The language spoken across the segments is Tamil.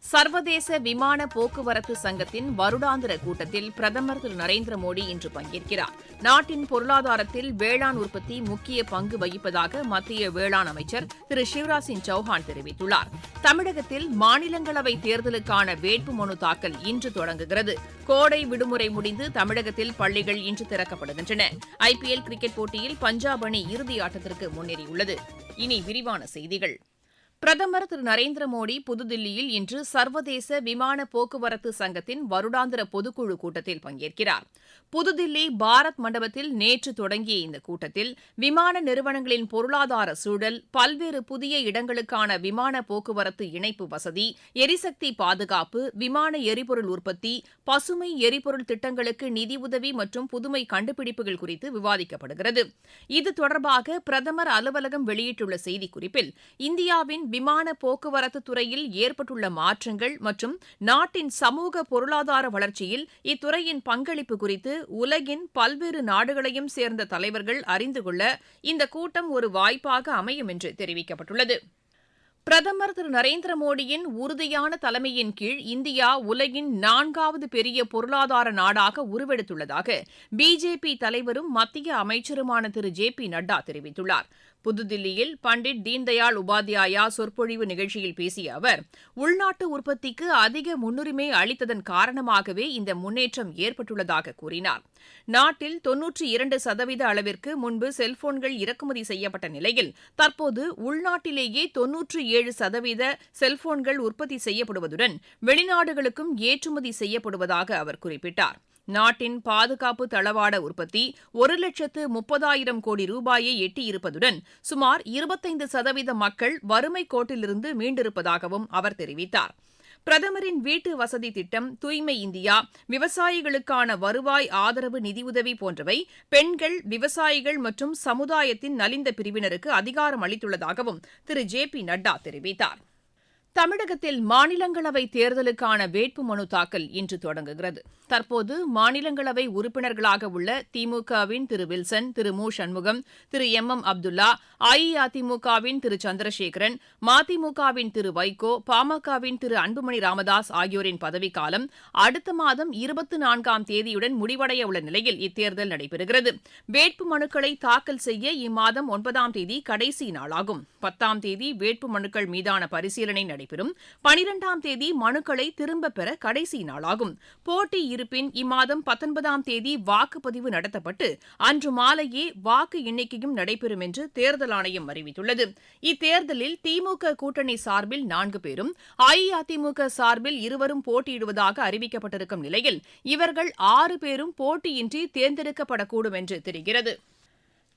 சர்வதேச விமான போக்குவரத்து சங்கத்தின் வருடாந்திர கூட்டத்தில் பிரதமர் திரு நரேந்திர மோடி இன்று பங்கேற்கிறார். நாட்டின் பொருளாதாரத்தில் வேளாண் உற்பத்தி முக்கிய பங்கு வகிப்பதாக மத்திய வேளாண் அமைச்சர் திரு சிவராஜ் சிங் சௌஹான் தெரிவித்துள்ளார். தமிழகத்தில் மாநிலங்களவை தேர்தலுக்கான வேட்புமனு தாக்கல் இன்று தொடங்குகிறது. கோடை விடுமுறை முடிந்து தமிழகத்தில் பள்ளிகள் இன்று திறக்கப்படுகின்றன. ஐபிஎல் கிரிக்கெட் போட்டியில் பஞ்சாப் அணி இறுதி ஆட்டத்திற்கு முன்னேறியுள்ளது. இனி விரிவான செய்திகள். பிரதமர் திரு நரேந்திர மோடி புதுதில்லியில் இன்று சர்வதேச விமான போக்குவரத்து சங்கத்தின் வருடாந்திர பொதுக்குழு கூட்டத்தில் பங்கேற்கிறார். புதுதில்லி பாரத் மண்டபத்தில் நேற்று தொடங்கிய இந்த கூட்டத்தில் விமான நிறுவனங்களின் பொருளாதார சூழல் பல்வேறு புதிய இடங்களுக்கான விமான போக்குவரத்து இணைப்பு வசதி எரிசக்தி பாதுகாப்பு விமான எரிபொருள் உற்பத்தி பசுமை எரிபொருள் திட்டங்களுக்கு நிதியுதவி மற்றும் புதுமை கண்டுபிடிப்புகள் குறித்து விவாதிக்கப்படுகிறது. இது தொடர்பாக பிரதமர் அலுவலகம் வெளியிட்டுள்ள செய்திக்குறிப்பில் இந்தியாவின் விமான போக்குவரத்து துறையில் ஏற்பட்டுள்ள மாற்றங்கள் மற்றும் நாட்டின் சமூக பொருளாதார வளர்ச்சியில் இத்துறையின் பங்களிப்பு குறித்து உலகின் பல்வேறு நாடுகளையும் சேர்ந்த தலைவர்கள் அறிந்து கொள்ள இந்த கூட்டம் ஒரு வாய்ப்பாக அமையும் என்று தெரிவிக்கப்பட்டுள்ளது. பிரதமர் திரு நரேந்திர மோடியின் உறுதியான தலைமையின் கீழ் இந்தியா உலகின் நான்காவது பெரிய பொருளாதார நாடாக உருவெடுத்துள்ளதாக பிஜேபி தலைவரும் மத்திய அமைச்சருமான திரு ஜே பி நட்டா தெரிவித்துள்ளார். புதுதில்லியில் பண்டிட் தீன்தயாள் உபாத்யாயா சொற்பொழிவு நிகழ்ச்சியில் பேசிய அவர் உள்நாட்டு உற்பத்திக்கு அதிக முன்னுரிமை அளித்ததன் காரணமாகவே இந்த முன்னேற்றம் ஏற்பட்டுள்ளதாக கூறினார். நாட்டில் தொன்னூற்றி இரண்டு சதவீத அளவிற்கு முன்பு செல்போன்கள் இறக்குமதி செய்யப்பட்ட நிலையில் தற்போது உள்நாட்டிலேயே தொன்னூற்றி ஏழு சதவீத செல்போன்கள் உற்பத்தி செய்யப்படுவதுடன் வெளிநாடுகளுக்கும் ஏற்றுமதி செய்யப்படுவதாக அவர் குறிப்பிட்டார். நாட்டின் பாதுகாப்பு தளவாட உற்பத்தி ஒரு லட்சத்து முப்பதாயிரம் கோடி ரூபாயை எட்டியிருப்பதுடன் சுமார் இருபத்தைந்து சதவீத மக்கள் வறுமை கோட்டிலிருந்து மீண்டிருப்பதாகவும் அவர் தெரிவித்தார். பிரதமரின் வீட்டு வசதி திட்டம் தூய்மை இந்தியா விவசாயிகளுக்கான வருவாய் ஆதரவு நிதியுதவி போன்றவை பெண்கள் விவசாயிகள் மற்றும் சமுதாயத்தின் நலிந்த பிரிவினருக்கு அதிகாரம் அளித்துள்ளதாகவும் திரு ஜே பி நட்டா தெரிவித்தார். தமிழகத்தில் மாநிலங்களவை தேர்தலுக்கான வேட்புமனு தாக்கல் இன்று தொடங்குகிறது. தற்போது மாநிலங்களவை உறுப்பினர்களாக உள்ள திமுகவின் திரு வில்சன் திரு மு. சண்முகம் திரு எம். எம். அப்துல்லா அஇஅதிமுகவின் திரு சந்திரசேகரன் மதிமுகவின் திரு வைகோ பாமகவின் திரு அன்புமணி ராமதாஸ் ஆகியோரின் பதவிக்காலம் அடுத்த மாதம் இருபத்தி நான்காம் தேதியுடன் முடிவடைய உள்ள நிலையில் இத்தேர்தல் நடைபெறுகிறது. வேட்பு மனுக்களை தாக்கல் செய்ய இம்மாதம் ஒன்பதாம் தேதி கடைசி நாளாகும். பத்தாம் தேதி வேட்பு மனுக்கள் மீதான பரிசீலனை நடைபெறும். பனிரெண்டாம் தேதி மனுக்களை திரும்பப் பெற கடைசி நாளாகும். போட்டி இருப்பின் இம்மாதம் பத்தொன்பதாம் தேதி வாக்குப்பதிவு நடத்தப்பட்டு அன்று மாலையே வாக்கு எண்ணிக்கையும் நடைபெறும் என்று தேர்தல் ஆணையம் அறிவித்துள்ளது. இத்தேர்தலில் திமுக கூட்டணி சார்பில் நான்கு பேரும் அஇஅதிமுக சார்பில் இருவரும் போட்டியிடுவதாக அறிவிக்கப்பட்டிருக்கும் நிலையில் இவர்கள் ஆறு பேரும் போட்டியின்றி தேர்ந்தெடுக்கப்படக்கூடும் என்று தெரிகிறது.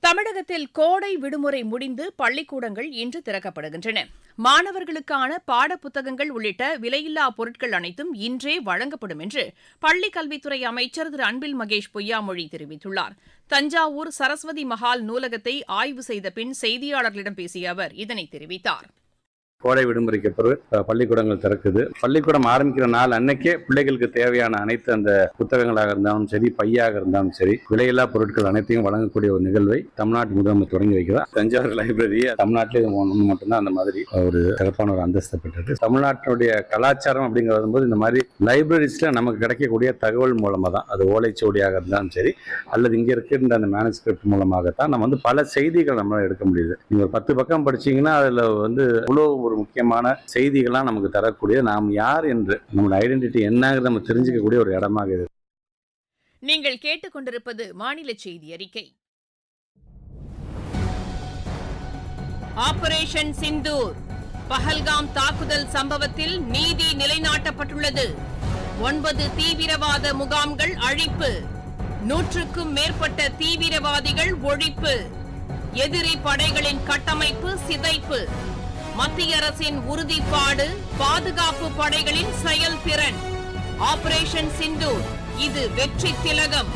தமிழகத்தில் கோடை விடுமுறை முடிந்து பள்ளிக்கூடங்கள் இன்று திறக்கப்படுகின்றன. மாணவர்களுக்கான பாடப்புத்தகங்கள் உள்ளிட்ட விலையில்லா பொருட்கள் அனைத்தும் இன்றே வழங்கப்படும் என்று பள்ளிக் கல்வித்துறை அமைச்சர் திரு அன்பில் மகேஷ் பொய்யாமொழி தெரிவித்துள்ளார். தஞ்சாவூர் சரஸ்வதி மஹால் நூலகத்தை ஆய்வு செய்த பின் செய்தியாளர்களிடம் பேசிய அவர் இதனை தெரிவித்தார். கோடை விடுமுறைக்கு பிறகு பள்ளிக்கூடங்கள் திறக்குது. பள்ளிக்கூடம் ஆரம்பிக்கிற நாள் அன்னைக்கே பிள்ளைகளுக்கு தேவையான அனைத்து அந்த புத்தகங்களாக இருந்தாலும் சரி பையாக இருந்தாலும் சரி விலையில்லா பொருட்கள் அனைத்தையும் வழங்கக்கூடிய ஒரு நிகழ்வை தமிழ்நாட்டு முதலமைச்சர் தொடங்கி வைக்கிறார். தஞ்சாவூர் லைப்ரரி தமிழ்நாட்டிலே ஒன்று மட்டும்தான் அந்த மாதிரி ஒரு சிறப்பான ஒரு அந்தஸ்து பெற்றது. தமிழ்நாட்டினுடைய கலாச்சாரம் அப்படிங்கிறது போது இந்த மாதிரி லைப்ரரிஸ்ல நமக்கு கிடைக்கக்கூடிய தகவல் மூலமாக தான் அது ஓலைச்சுவடியாக இருந்தாலும் சரி அல்லது இங்கே இருக்கின்ற அந்த மேனஸ்கிரிப்ட் மூலமாகத்தான் நம்ம வந்து பல செய்திகள் நம்மளால் எடுக்க முடியுது. நீங்கள் ஒரு பத்து பக்கம் படிச்சீங்கன்னா அதில் வந்து இவ்வளோ ஒரு முக்கியமான செய்திகள்லாம் நமக்கு தரக்கூடிய நாம் யார் என்று நம்மளோட ஐடென்டிட்டி என்னங்கிறது நம்ம தெரிஞ்சுக்கக்கூடிய ஒரு இடமாக இது. நீங்கள் கேட்டுக்கொண்டிருப்பது மாநில செய்தி அறிக்கை. ஆபரேஷன் சிந்தூர் பஹல்காம் தாக்குதல் சம்பவத்தில் நீதி நிலைநாட்டப்பட்டுள்ளது. ஒன்பது தீவிரவாத முகாம்கள் அழிப்பு. நூற்றுக்கும் மேற்பட்ட தீவிரவாதிகள் ஒழிப்பு. எதிரி படைகளின் கட்டமைப்பு சிதைப்பு. மத்திய அரசின் உறுதிப்பாடு பாதுகாப்பு படைகளின் செயல்திறன். ஆபரேஷன் சிந்து இது வெற்றி திலகம்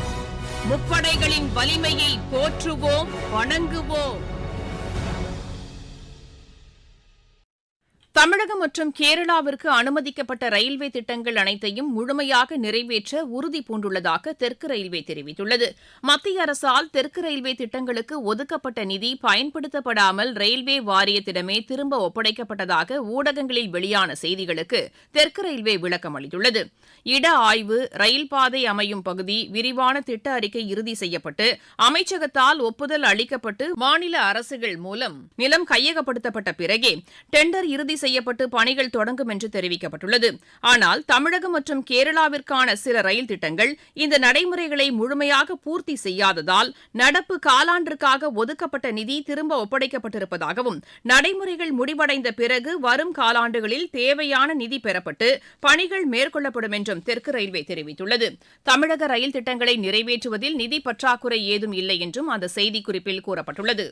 முப்படைகளின் வலிமையை போற்றுவோம் வணங்குவோம். தமிழகம் மற்றும் கேரளாவிற்கு அனுமதிக்கப்பட்ட ரயில்வே திட்டங்கள் அனைத்தையும் முழுமையாக நிறைவேற்ற உறுதி பூண்டுள்ளதாக தெற்கு ரயில்வே தெரிவித்துள்ளது. மத்திய அரசால் தெற்கு ரயில்வே திட்டங்களுக்கு ஒதுக்கப்பட்ட நிதி பயன்படுத்தப்படாமல் ரயில்வே வாரியத்திடமே திரும்ப ஒப்படைக்கப்பட்டதாக ஊடகங்களில் வெளியான செய்திகளுக்கு தெற்கு ரயில்வே விளக்கம் அளித்துள்ளது. இட ஆய்வு ரயில் பாதை அமையும் பகுதி விரிவான திட்ட அறிக்கை இறுதி செய்யப்பட்டு அமைச்சகத்தால் ஒப்புதல் அளிக்கப்பட்டு மாநில அரசுகள் மூலம் நிலம் கையகப்படுத்தப்பட்ட பிறகே டெண்டர் இறுதி செய்யப்பட்டு பணிகள் தொடங்கும் என்று தெரிவிக்கப்பட்டுள்ளது. ஆனால் தமிழகம் மற்றும் கேரளாவிற்கான சில ரயில் திட்டங்கள் இந்த நடைமுறைகளை முழுமையாக பூர்த்தி செய்யாததால் நடப்பு காலாண்டிற்காக ஒதுக்கப்பட்ட நிதி திரும்ப ஒப்படைக்கப்பட்டிருப்பதாகவும் நடைமுறைகள் முடிவடைந்த பிறகு வரும் காலாண்டுகளில் தேவையான நிதி பெறப்பட்டு பணிகள் மேற்கொள்ளப்படும் என்றும் தெற்கு ரயில்வே தெரிவித்துள்ளது. தமிழக ரயில் திட்டங்களை நிறைவேற்றுவதில் நிதி பற்றாக்குறை ஏதும் இல்லை என்றும் அந்த செய்திக்குறிப்பில் கூறப்பட்டுள்ளது.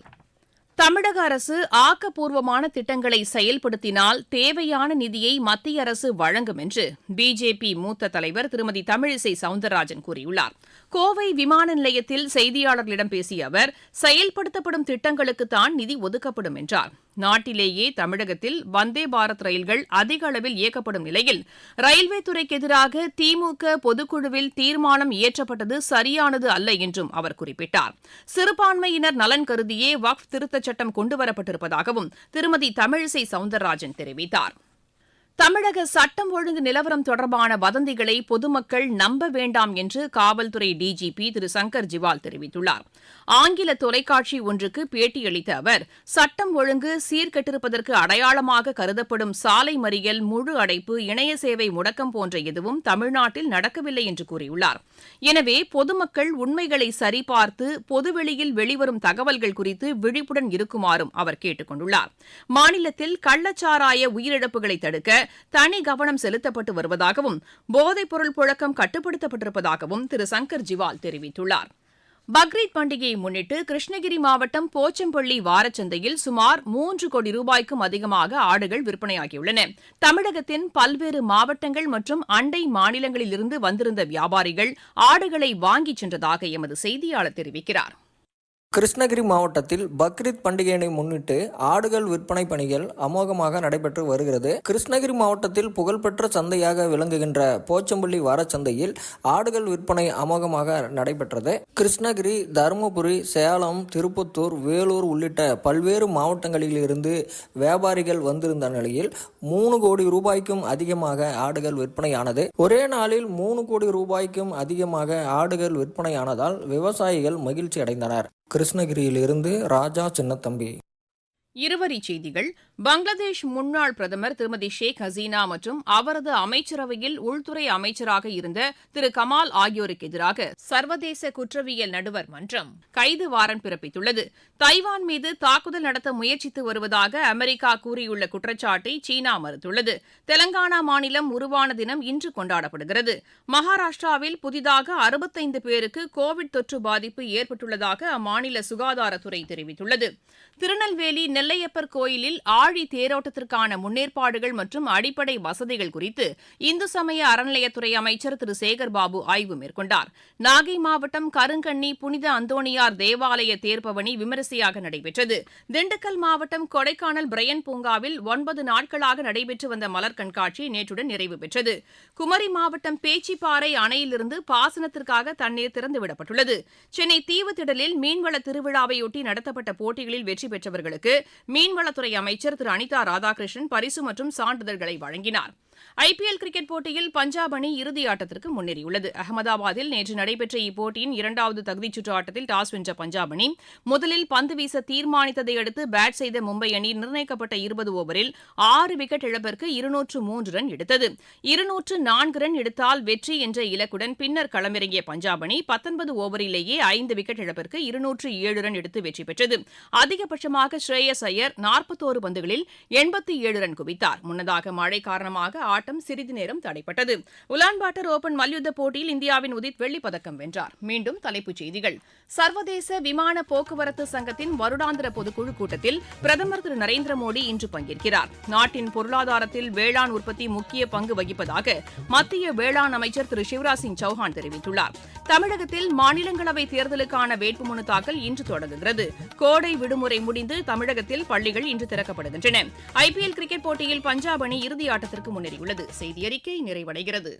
தமிழக அரசு ஆக்கப்பூர்வமான திட்டங்களை செயல்படுத்தினால் தேவையான நிதியை மத்திய அரசு வழங்கும் என்று பிஜேபி மூத்த தலைவர் திருமதி தமிழிசை சவுந்தரராஜன் கூறியுள்ளார். கோவை விமான நிலையத்தில் செய்தியாளர்களிடம் பேசிய அவர் செயல்படுத்தப்படும் திட்டங்களுக்குத்தான் நிதி ஒதுக்கப்படும் என்றார். நாட்டிலேயே தமிழகத்தில் வந்தே பாரத் ரயில்கள் அதிக அளவில் இயக்கப்படும் நிலையில் ரயில்வே துறைக்கு எதிராக திமுக பொதுக்குழுவில் தீர்மானம் இயற்றப்பட்டது சரியானது அல்ல என்றும் அவர் குறிப்பிட்டார். சிறுபான்மையினர் நலன் கருதியே வக்ஃப் திருத்தச் சட்டம் கொண்டுவரப்பட்டிருப்பதாகவும் திருமதி தமிழிசை சவுந்தரராஜன் தெரிவித்தார். தமிழக சட்டம் ஒழுங்கு நிலவரம் தொடர்பான வதந்திகளை பொதுமக்கள் நம்ப வேண்டாம் என்று காவல்துறை டிஜிபி திரு சங்கர் ஜிவால் தெரிவித்துள்ளார். ஆங்கில தொலைக்காட்சி ஒன்றுக்கு பேட்டியளித்த அவர் சட்டம் ஒழுங்கு சீர்கெட்டிருப்பதற்கு அடையாளமாக கருதப்படும் சாலை மறியல் முழு அடைப்பு இணைய சேவை முடக்கம் போன்ற எதுவும் தமிழ்நாட்டில் நடக்கவில்லை என்று கூறியுள்ளார். எனவே பொதுமக்கள் உண்மைகளை சரிபார்த்து பொதுவெளியில் வெளிவரும் தகவல்கள் குறித்து விழிப்புடன் இருக்குமாறும் அவர் கேட்டுக் கொண்டுள்ளார் மாநிலத்தில் கள்ளச்சாராய உயிரிழப்புகளை தடுக்க தனி கவனம் செலுத்தப்பட்டு வருவதாகவும் போதைப்பொருள் புழக்கம் கட்டுப்படுத்தப்பட்டிருப்பதாகவும் திரு சங்கர் ஜிவால் தெரிவித்துள்ளார். பக்ரீத் பண்டிகையை முன்னிட்டு கிருஷ்ணகிரி மாவட்டம் போச்சம்பள்ளி வாரச்சந்தையில் சுமார் மூன்று கோடி ரூபாய்க்கும் அதிகமாக ஆடுகள் விற்பனையாகியுள்ளன. தமிழகத்தின் பல்வேறு மாவட்டங்கள் மற்றும் அண்டை மாநிலங்களிலிருந்து வந்திருந்த வியாபாரிகள் ஆடுகளை வாங்கிச் சென்றதாக எமது செய்தியாளர் தெரிவிக்கிறார். கிருஷ்ணகிரி மாவட்டத்தில் பக்ரீத் பண்டிகையினை முன்னிட்டு ஆடுகள் விற்பனை பணிகள் அமோகமாக நடைபெற்று வருகிறது. கிருஷ்ணகிரி மாவட்டத்தில் புகழ்பெற்ற சந்தையாக விளங்குகின்ற போச்சம்பள்ளி வாரச்சந்தையில் ஆடுகள் விற்பனை அமோகமாக நடைபெற்றது. கிருஷ்ணகிரி தருமபுரி சேலம் திருப்பத்தூர் வேலூர் உள்ளிட்ட பல்வேறு மாவட்டங்களில் இருந்து வியாபாரிகள் வந்திருந்த நிலையில் மூணு கோடி ரூபாய்க்கும் அதிகமாக ஆடுகள் விற்பனையானது. ஒரே நாளில் மூணு கோடி ரூபாய்க்கும் அதிகமாக ஆடுகள் விற்பனையானதால் விவசாயிகள் மகிழ்ச்சி அடைந்தனர் கிருஷ்ணகிரியிலிருந்து ராஜா சின்னத்தம்பி. இருவரிச் செய்திகள். பங்களாதேஷ் முன்னாள் பிரதமர் திருமதி ஷேக் ஹசீனா மற்றும் அவரது அமைச்சரவையில் உள்துறை அமைச்சராக இருந்த திரு கமால் ஆகியோருக்கு எதிராக சர்வதேச குற்றவியல் நடுவர் மன்றம் கைது வாரண்ட் பிறப்பித்துள்ளது. தைவான் மீது தாக்குதல் நடத்த முயற்சித்து வருவதாக அமெரிக்கா கூறியுள்ள குற்றச்சாட்டை சீனா மறுத்துள்ளது. தெலங்கானா மாநிலம் உருவான தினம் இன்று கொண்டாடப்படுகிறது. மகாராஷ்டிராவில் புதிதாக அறுபத்தைந்து பேருக்கு கோவிட் தொற்று பாதிப்பு ஏற்பட்டுள்ளதாக அம்மாநில சுகாதாரத்துறை தெரிவித்துள்ளது. திருநெல்வேலி நெல்லையப்பர் கோயிலில் ஆழி தேரோட்டத்திற்கான முன்னேற்பாடுகள் மற்றும் அடிப்படை வசதிகள் குறித்து இந்து சமய அறநிலையத்துறை அமைச்சர் திரு. சேகர்பாபு ஆய்வு மேற்கொண்டார். நாகை மாவட்டம் கருங்கண்ணி புனித அந்தோணியார் தேவாலய தேர்ப்பவனி விமரிசையாக நடைபெற்றது. திண்டுக்கல் மாவட்டம் கொடைக்கானல் பிரையன் பூங்காவில் ஒன்பது நாட்களாக நடைபெற்று வந்த மலர் கண்காட்சி நேற்றுடன் நிறைவு பெற்றது. குமரி மாவட்டம் பேச்சிப்பாறை அணையிலிருந்து பாசனத்திற்காக தண்ணீர் திறந்துவிடப்பட்டுள்ளது. சென்னை தீவுத்திடலில் மீன்வள திருவிழாவையொட்டி நடத்தப்பட்ட போட்டிகளில் வெற்றி பெற்றவர்களுக்கு மீன்வளத்துறை அமைச்சர் திரு அனிதா ராதாகிருஷ்ணன் பரிசு மற்றும் சான்றிதழ்களை வழங்கினார். ஐபிஎல் கிரிக்கெட் போட்டியில் பஞ்சாப் அணி இறுதி ஆட்டத்திற்கு முன்னேறியுள்ளது. அகமதாபாத்தில் நேற்று நடைபெற்ற இப்போட்டியின் இரண்டாவது தகுதிச் சுற்று ஆட்டத்தில் டாஸ் வென்ற பஞ்சாப் அணி முதலில் பந்து வீச தீர்மானித்ததை அடுத்து பேட் செய்த மும்பை அணி நிர்ணயிக்கப்பட்ட இருபது ஓவரில் ஆறு விக்கெட் இழப்பிற்கு இருநூற்று மூன்று ரன் எடுத்தது. இருநூற்று நான்கு ரன் எடுத்தால் வெற்றி என்ற இலக்குடன் பின்னர் களமிறங்கிய பஞ்சாப் அணி பத்தொன்பது ஓவரிலேயே ஐந்து விக்கெட் இழப்பிற்கு இருநூற்று ஏழு ரன் எடுத்து வெற்றி பெற்றது. அதிகபட்சமாக ஸ்ரேயஸ் ஐயர் நாற்பத்தோரு பந்துகளில் எண்பத்தி ஏழு ரன் குவித்தார். முன்னதாக மழை காரணமாக ஆட்டம் சிறிது நேரம் தடைப்பட்டது. உலான்பாட்டர் ஓபன் மல்யுத்த போட்டியில் இந்தியாவின் உதித் வெள்ளிப்பதக்கம் வென்றார். மீண்டும் தலைப்புச் செய்திகள். சர்வதேச விமான போக்குவரத்து சங்கத்தின் வருடாந்திர பொதுக்குழு கூட்டத்தில் பிரதமர் திரு நரேந்திர மோடி இன்று பங்கேற்கிறார். நாட்டின் பொருளாதாரத்தில் வேளாண் உற்பத்தி முக்கிய பங்கு வகிப்பதாக மத்திய வேளாண் அமைச்சர் திரு சிவராஜ் சிங் சௌஹான் தெரிவித்துள்ளார். தமிழகத்தில் மாநிலங்களவை தேர்தலுக்கான வேட்புமனு தாக்கல் இன்று தொடங்குகிறது. கோடை விடுமுறை முடிந்து தமிழகத்தில் பள்ளிகள் இன்று திறக்கப்படுகின்றன. ஐபிஎல் கிரிக்கெட் போட்டியில் பஞ்சாப் அணி இறுதி ஆட்டத்திற்கு முன்னேறியுள்ளது. செய்தி அறிக்கை நிறைவடைகிறது.